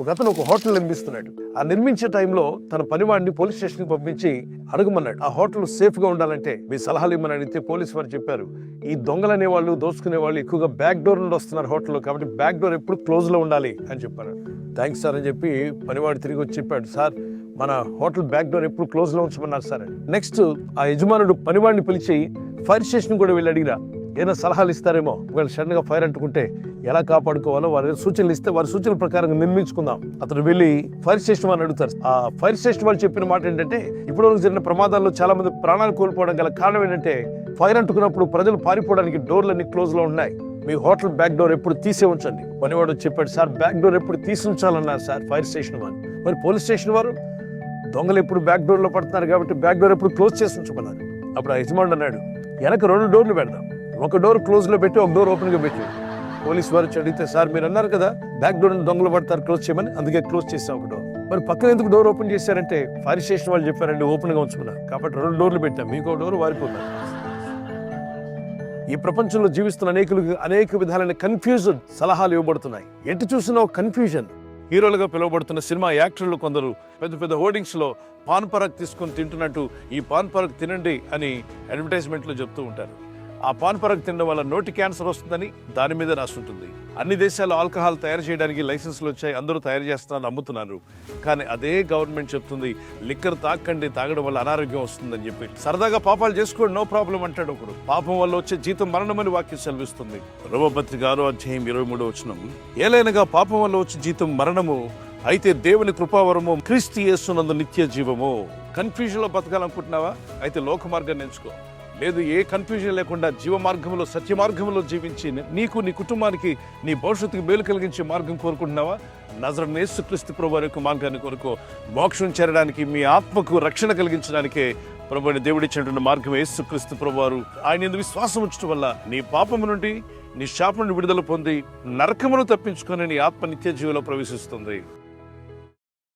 ఒక అతను ఒక హోటల్ నిర్మిస్తున్నాడు. ఆ నిర్మించే టైంలో తన పనివాడిని పోలీస్ స్టేషన్కి పంపించి అడగమన్నాడు. ఆ హోటల్ సేఫ్గా ఉండాలంటే మీ సలహాలు ఇమ్మని అడిగితే పోలీస్ వారు చెప్పారు. ఈ దొంగలు అనేవాళ్ళు వాళ్ళు దోసుకునే వాళ్ళు ఎక్కువగా బ్యాక్ డోర్ నుండి వస్తున్నారు హోటల్లో కాబట్టి బ్యాక్ డోర్ ఎప్పుడు క్లోజ్లో ఉండాలి అని చెప్పారు. థ్యాంక్స్ సార్ అని చెప్పి పనివాడు తిరిగి వచ్చి చెప్పాడు. సార్ మన హోటల్ బ్యాక్ డోర్ ఎప్పుడు క్లోజ్లో ఉంచమన్నారు సార్ నెక్స్ట్ ఆ యజమానుడు పనివాడిని పిలిచి ఫైర్ స్టేషన్ కూడా వెళ్ళి అడిగిరా. ఏదైనా సలహాలు ఇస్తారేమో? ఒకవేళ సడన్గా ఫైర్ అంటుకుంటే ఎలా కాపాడుకోవాలో వారి సూచనలు ఇస్తే వారి సూచనల ప్రకారం నిర్మించుకుందాం. అతను వెళ్ళి ఫైర్ స్టేషన్ వాళ్ళని అడుగుతారు. ఆ ఫైర్ స్టేషన్ వాళ్ళు చెప్పిన మాట ఏంటంటే ఇప్పుడు జరిగిన ప్రమాదాల్లో చాలా మంది ప్రాణాలు కోల్పోవడం గల కారణం ఏంటంటే ఫైర్ అంటుకున్నప్పుడు ప్రజలు పారిపోవడానికి డోర్లన్నీ క్లోజ్లో ఉన్నాయి. మీ హోటల్ బ్యాక్ డోర్ ఎప్పుడు తీసే ఉంచండి. పనివాడు చెప్పాడు సార్ బ్యాక్ డోర్ ఎప్పుడు తీసి ఉంచాలన్నారు సార్ ఫైర్ స్టేషన్ వారు మరి పోలీస్ స్టేషన్ వారు దొంగలు ఎప్పుడు బ్యాక్ డోర్లో పడుతున్నారు కాబట్టి బ్యాక్ డోర్ ఎప్పుడు క్లోజ్ చేసి ఉంచుకున్నారు అప్పుడు ఆ యజమానుడు అన్నాడు వెనక రెండు డోర్లు పెడదాం. ఒక డోర్ క్లోజ్లో పెట్టి ఒక డోర్ ఓపెన్గా పెట్టి. పోలీస్ వారు అడిగితే సార్ మీరు అన్నారు కదా బ్యాక్ డోర్ దొంగలు పడతారు క్లోజ్ చేయమని అందుకే క్లోజ్ చేసాం ఒక డోర్. మరి పక్కన ఎందుకు డోర్ ఓపెన్ చేశారంటే ఫైర్ స్టేషన్ వాళ్ళు చెప్పారండి ఓపెన్గా కాబట్టి రెండు డోర్లు పెట్టాం మీకు డోర్ వారిపోన్నారు ఈ ప్రపంచంలో జీవిస్తున్న అనేకులకు అనేక విధాలైన కన్ఫ్యూజన్ సలహాలు ఇవ్వబడుతున్నాయి. ఎటు చూసినా ఒక కన్ఫ్యూజన్. హీరోలుగా పిలువబడుతున్న సినిమా యాక్టర్లు కొందరు పెద్ద పెద్ద హోర్డింగ్స్లో పాన్ పరాగ్ తీసుకొని తింటున్నట్టు ఈ పాన్ పరాగ్ తినండి అని అడ్వర్టైజ్మెంట్లో చెప్తూ ఉంటారు. ఆ పాన్ పరాగ్ తినడం వల్ల నోటి క్యాన్సర్ వస్తుందని దాని మీద రాస్తుంటుంది అన్ని దేశాల్లో ఆల్కహాల్ తయారు చేయడానికి లైసెన్సులు వచ్చాయి అందరూ తయారు చేస్తున్నారు అమ్ముతున్నారు కానీ అదే గవర్నమెంట్ చెప్తుంది లిక్కర్ తాకండి తాగడం వల్ల అనారోగ్యం వస్తుందని చెప్పి. సరదాగా పాపాలు చేసుకోండి నో ప్రాబ్లం అంటాడు ఒకడు. పాపం వల్ల వచ్చే జీతం మరణమని వాక్యం సెలవిస్తుంది. రోమపత్రిక ఆరో అధ్యాయం ఇరవై మూడో వచ్చిన ఏలైనగా పాపం వల్ల వచ్చే జీతం మరణము అయితే దేవుని కృపావరము క్రీస్తు యేసునందు నిత్య జీవము. కన్ఫ్యూజన్లో బతకాలనుకుంటున్నావా? అయితే లోక మార్గాన్ని ఎంచుకో. లేదు ఏ కన్ఫ్యూజన్ లేకుండా జీవ మార్గంలో సత్య మార్గంలో జీవించి నీకు నీ కుటుంబానికి నీ భవిష్యత్తుకు మేలు కలిగించే మార్గం కోరుకుంటున్నావా? నజర యేసుక్రీస్తు ప్రభు యొక్క మార్గాన్ని కోరుకో. మోక్షం చేరడానికి మీ ఆత్మకు రక్షణ కలిగించడానికే ప్రభుని దేవుడిచ్చినటువంటి మార్గం యేసుక్రీస్తు ప్రభువారు ఆయన ఎందుకు విశ్వాసం ఉంచడం వల్ల నీ పాపము నుండి నీ శాపం నుండి విడుదల పొంది నరకమును తప్పించుకొని నీ ఆత్మ నిత్య జీవిలో ప్రవేశిస్తుంది.